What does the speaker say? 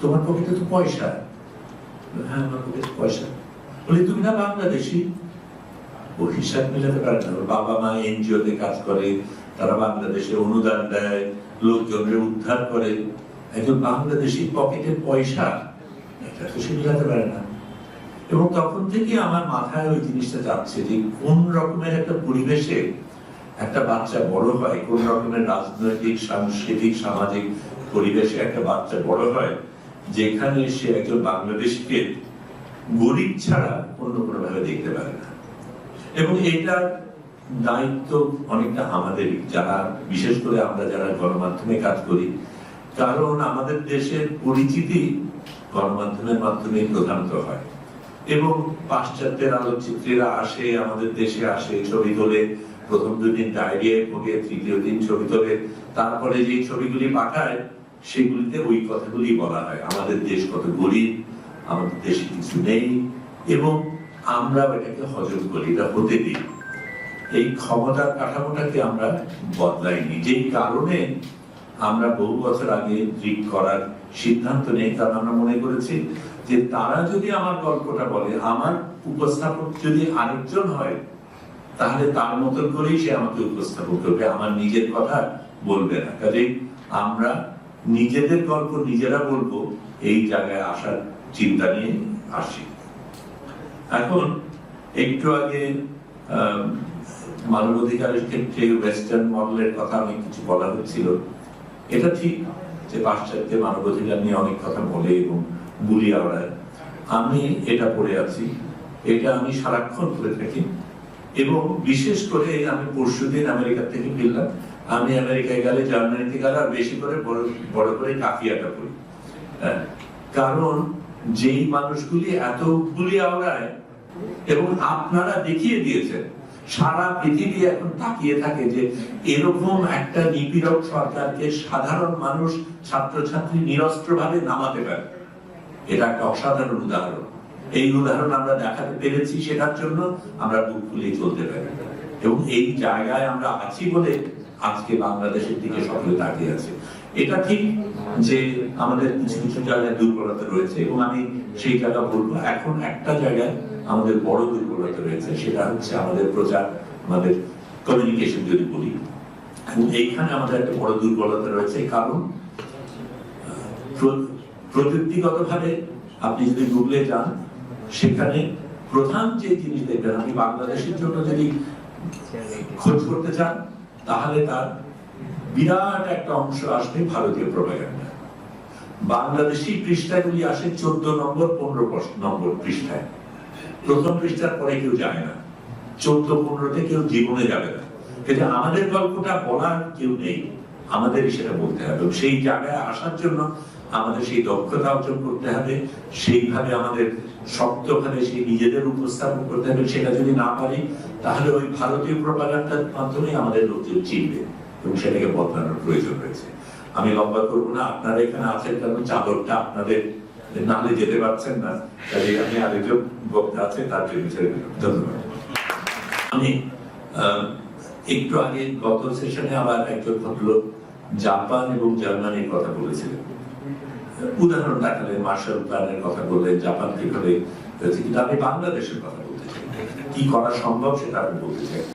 তোমার পকেটে তো পয়সা। হ্যাঁ আমার পকেটে পয়সা। বলি, তুমি না বাংলাদেশি? ও হিসাব মিলাতে পারে না। বাবা মা এনজিও তে কাজ করে, তারা বাংলাদেশে অনুদান দেয়, লোকজনের উদ্ধার করে। একজন বাংলাদেশি পকেটে পয়সা, এটা তো সে মিলাতে পারে না। এবং তখন থেকে আমার মাথায় ওই জিনিসটা যাচ্ছে যে কোন রকমের একটা পরিবেশে একটা বাচ্চা বড় হয়, কোন রকমের রাজনৈতিক, সাংস্কৃতিক, সামাজিক পরিবেশে একটা বাচ্চা বড় হয় যেখানে সে একজন বাংলাদেশকে গরিব ছাড়া অন্য কোনো ভাবে দেখতে পারে না। এবং এটার দায়িত্ব অনেকটা আমাদেরই, যারা, বিশেষ করে আমরা যারা গণমাধ্যমে কাজ করি। কারণ আমাদের দেশের পরিচিতি গণমাধ্যমের মাধ্যমে প্রধানত হয়। এবং পাশ্চাত্যের আলোকচিত্রীরা আসে, আমাদের দেশে আসে, ছবি তোলে। প্রথম দুদিন ডায়রিয়ায় ভোগে, তৃতীয় দিন ছবি তোলে। তারপরে যে ছবিগুলি পাঠায় সেগুলিতে ওই কথাগুলি বলা হয়। আমাদের দেশ কত গরিব, আমাদের দেশে কিছু নেই, এবং আমরা এটাকে হজম করি, এটা হতে দিই। এই ক্ষমতার কাঠামোটাকে আমরা বদলাইনি যেই কারণে আমরা বহু বছর আগে রিক করার সিদ্ধান্ত নেই, কারণ আমরা মনে করেছি যে তারা যদি আমার গল্পটা বলে, আমার উপস্থাপক যদি আরেকজন হয়, তাহলে তার মতন করেই সে আমাকে উপস্থাপন করবে। আমার নিজের কথা বলবে না। কাজেই আমরা নিজেদের গল্প নিজেরা বলব, এই জায়গায় আসার চিন্তা নিয়ে আসি এখন একটু আগে মানবাধিকারের ক্ষেত্রে ওয়েস্টার্ন মডেলের কথা অনেক কিছু বলা হচ্ছিল। এটা ঠিক যে পাশ্চাত্যে মানবাধিকার নিয়ে অনেক কথা বলে এবং বুলি আওড়ায় আমি এটা পড়ে আছি, এটা আমি সারাক্ষণ করে থাকি এবং বিশেষ করে আমি পরশুদিন আমেরিকা থেকে ফিরলাম। আমি আমেরিকায় গেলে জার্মানিতে গেলে আর বেশি করে বড় করে কাফিয়াটা পড়ি। হ্যাঁ, কারণ যেই মানুষগুলি এত গুলি আওড়ায় এবং আপনারা দেখিয়ে দিয়েছেন সারা পৃথিবী এখন তাকিয়ে থাকে যে এরকম একটা নিপীড়ক সরকারকে সাধারণ মানুষ ছাত্রছাত্রী নিরস্ত্র ভাবে নামাতে পারে। এটা একটা অসাধারণ উদাহরণ। এই উদাহরণ আমরা দেখাতে পেরেছি সেটার জন্য আমরা বুক ফুলিয়ে চলতে পারি। এবং এই জায়গায় আমরা আছি বলে আজকে বাংলাদেশের দিকে সকলে তাকিয়ে আছে। এটা ঠিক যে আমাদের কিছু কিছু জায়গায় দুর্বলতা রয়েছে এবং আমি সেই জায়গা বলব এখন একটা জায়গায় আমাদের বড় দুর্বলতা রয়েছে, সেটা হচ্ছে আমাদের প্রচার, আমাদের কমিউনিকেশন যদি বলি। এইখানে আমাদের একটা বড় দুর্বলতা রয়েছে, কারণ প্র- প্রযুক্তিগতভাবে আপনি যদি গুগলে যান, সেখানে প্রধান যে জিনিস দেখবেন, আপনি বাংলাদেশের জন্য যদি খোঁজ করতে চান তাহলে তার বিরাট একটা অংশ আসবে ভারতীয় প্রোপাগান্ডা বাংলাদেশি পৃষ্ঠাগুলি আসে চোদ্দ নম্বর, পনেরো নম্বর পৃষ্ঠায়। প্রথম পৃষ্ঠার পরে কেউ যায় না। চোদ্দ, পনেরোতে কেউ জীবনে যাবে না। কিন্তু আমাদের গল্পটা বলার কেউ নেই। আমাদেরই সেটা বলতে হবে। সেই জায়গায় আসার জন্য আমাদের সেই দক্ষতা অর্জন করতে হবে। সেইভাবে আমাদের শক্তভাবে সেই নিজেদের উপস্থাপন করতে হবে। সেটা যদি না পারি, তাহলে ওই ভারতীয় প্রপাগান্ডার মাধ্যমে আমাদের লোকজন চিনবে এবং সেটাকে বদলানোর প্রয়োজন রয়েছে। আমি লম্বা করব না, আপনারা এখানে আছেন কারণ চাদরটা আপনাদের নালে যেতে পারছেন না কাজে আমি আরেকজন বক্তা আছে, তার জন্য ছেড়ে দিলাম। ধন্যবাদ। আমি একটু আগে গত সেশনে আবার একজন ভদ্রলোক জাপান এবং জার্মানির কথা বলেছিলেন। উদাহরণ দেখালেন মার্শাল প্ল্যানের কথা বললেন, জাপান কীভাবে কিন্তু আমি বাংলাদেশের কথা বলতে চাই। কি করা সম্ভব সেটা আমি বলতে চাই।